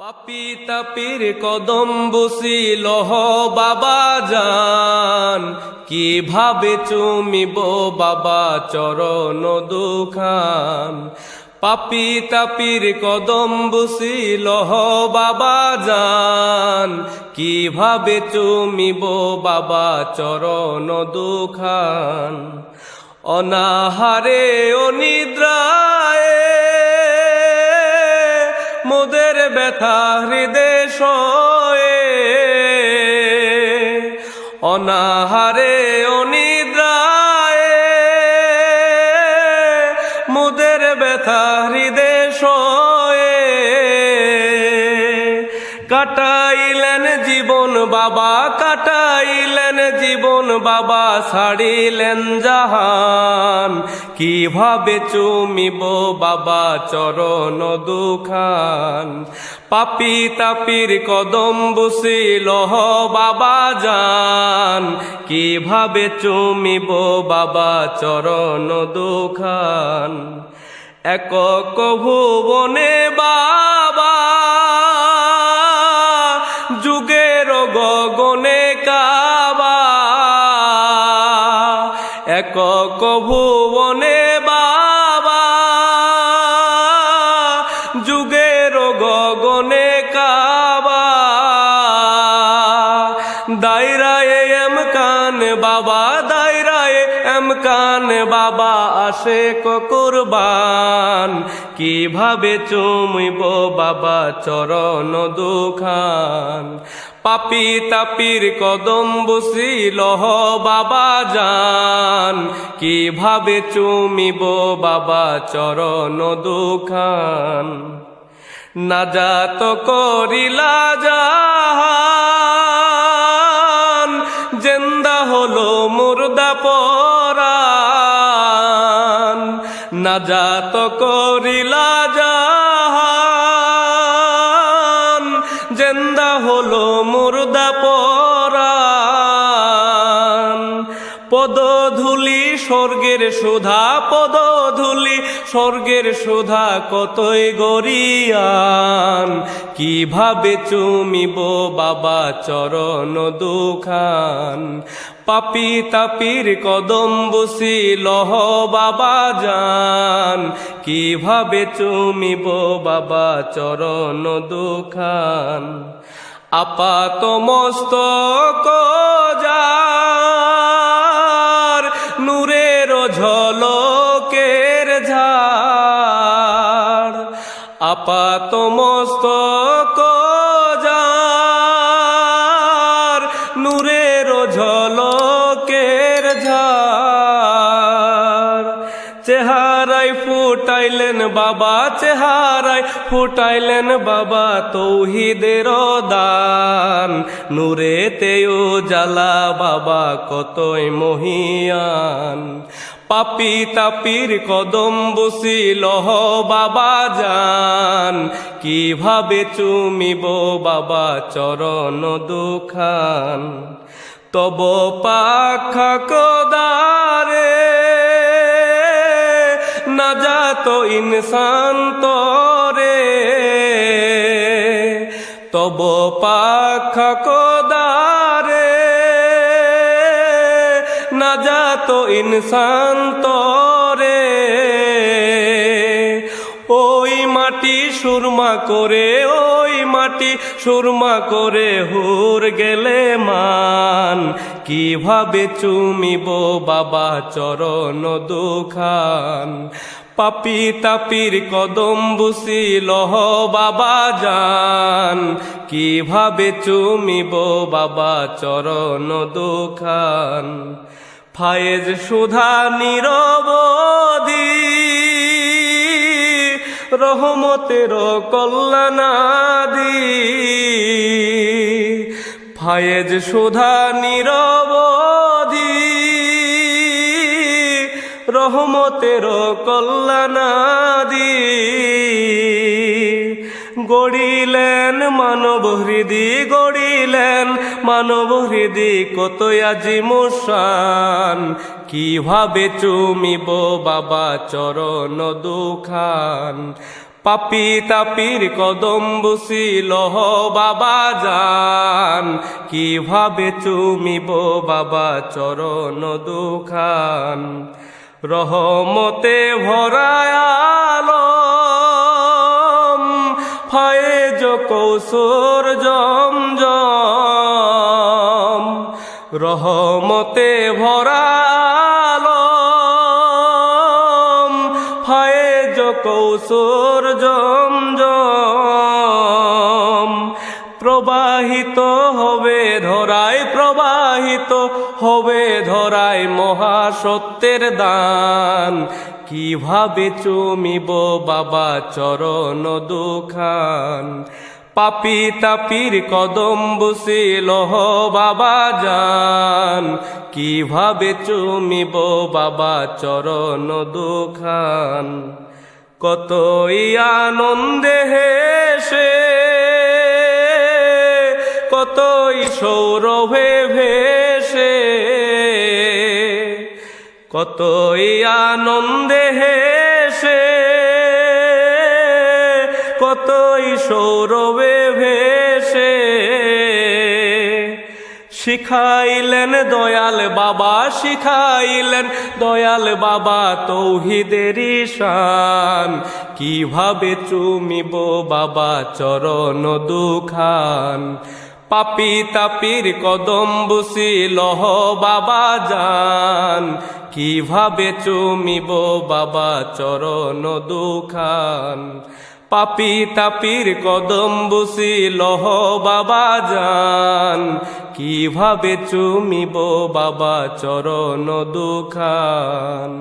পাপি তাপির কদম বসি লহ বাবা যান কীভাবে চুমিব বাবা চরণ দুখান? পাপি তাপির কদম বসি লহ বাবা যান কীভাবে চুমিব বাবা চরণ দুখান? অনাহারে অনিদ্রায় ব্যথা হৃদয় শোয়ে। অনাহারে অনিদ্রায়। মুদের ব্যথা হৃদয় সয়ে কাটাইলেন জীবন বাবা কাটাইলেন জীবন বাবা ছাড়িলেন জাহান। কীভাবে চুমিব বাবা চরণ দুখান। পাপি তাপির কদম বসিল বাবা যান কীভাবে চুমিব বাবা চরণ দুখান। এক ভুবনে বাবা, যুগের গগনে এক ভুবনে বাবা, যুগের গগনে কাবা। দায়রায় এম কান বাবা দায়রায় এম কান বাবা, আসে কুরবান। কীভাবে চুমিব বাবা চরণ দুখান? পাপি তাপির কদম বসিল বাবা যান কীভাবে চুমিব বাবা চরণ দুখান? না যাত করিলা জাহান, জেন্দা হলো মুর্দা পরান না যাত করিলা জাহান হলো মুর্দা পরান পদধূলি স্বর্গের সুধা, পদধূলি স্বর্গের সুধা কতই গরিয়ান। কীভাবে চুমিব বাবা চরণ দুখান। পাপি তাপির কদম বসিল বাবা যান কীভাবে চুমিব বাবা চরণ দুখান। আপাত মস্তক যার নূরের ঝলকের ঝাড়। আপাত মস্তক যার নূরের ঝলকের ঝাড়। চেহারায় ফুটাইলেন বাবা চেহারায়, ফুটাইলেন বাবা তৌহিদের দান। নূরে তেও জালা বাবা কতই মহিয়ান। পাপি তাপির কদম বসিল বাবা যান কীভাবে চুমিব বাবা চরণ দুখান। তব পাখা কদারে যাত ইনসান তরে। তব পাখা কদারে। না যাত ইনসান তরে। ওই মাটি সুরমা করে, ওই মাটি সুরমা করে হুর গেলে মান। কীভাবে চুমিব বাবা চরণ দুখান? পাপি তাপির কদম বুসিল বাবা যান কীভাবে চুমিব বাবা চরণ দুখান? ফায়েজ সুধা নিরবধি রহমতের কল্যাণাদি। ফায়েজ সুধা নিরবধি রহমতের কল্যাণাদি। গড়িলেন মানব হৃদি, গড়িলেন মানব হৃদি কত আজি মুসান কীভাবে চুমিব বাবা চরণ দুখান। পাপি তাপির কদম বুসিল বাবা যান কীভাবে চুমিব বাবা চরণ দুখান। রহমতে ভরায়ালম ফয়েজ কৌসর জম জম রহমতে ভরালম ফয়েজ কৌসর জম প্রবাহিত হবে ধরায়, প্রবাহিত হবে ধরায় মহাসত্যের দান। কীভাবে চুমিব বাবা চরণ দুখান? পাপি তাপির কদম বুসিল বাবা যান কীভাবে চুমিব বাবা চরণ দুখান? কতই আনন্দে হেসে, কতই সৌরভে ভেসে কতই আনন্দে হেসে, কতই সৌরভে ভেসে। শিখাইলেন দয়াল বাবা, শিখাইলেন দয়াল বাবা তৌহিদের শান কীভাবে চুমিব বাবা চরণ দুখান। পাপি তাপির কদম বুসি লহ বাবা যান কীভাবে চুমিব বাবা চরণ দুখান? পাপি তাপির কদম বুসি লহ বাবা যান কীভাবে চুমিব বাবা চরণ দুখান?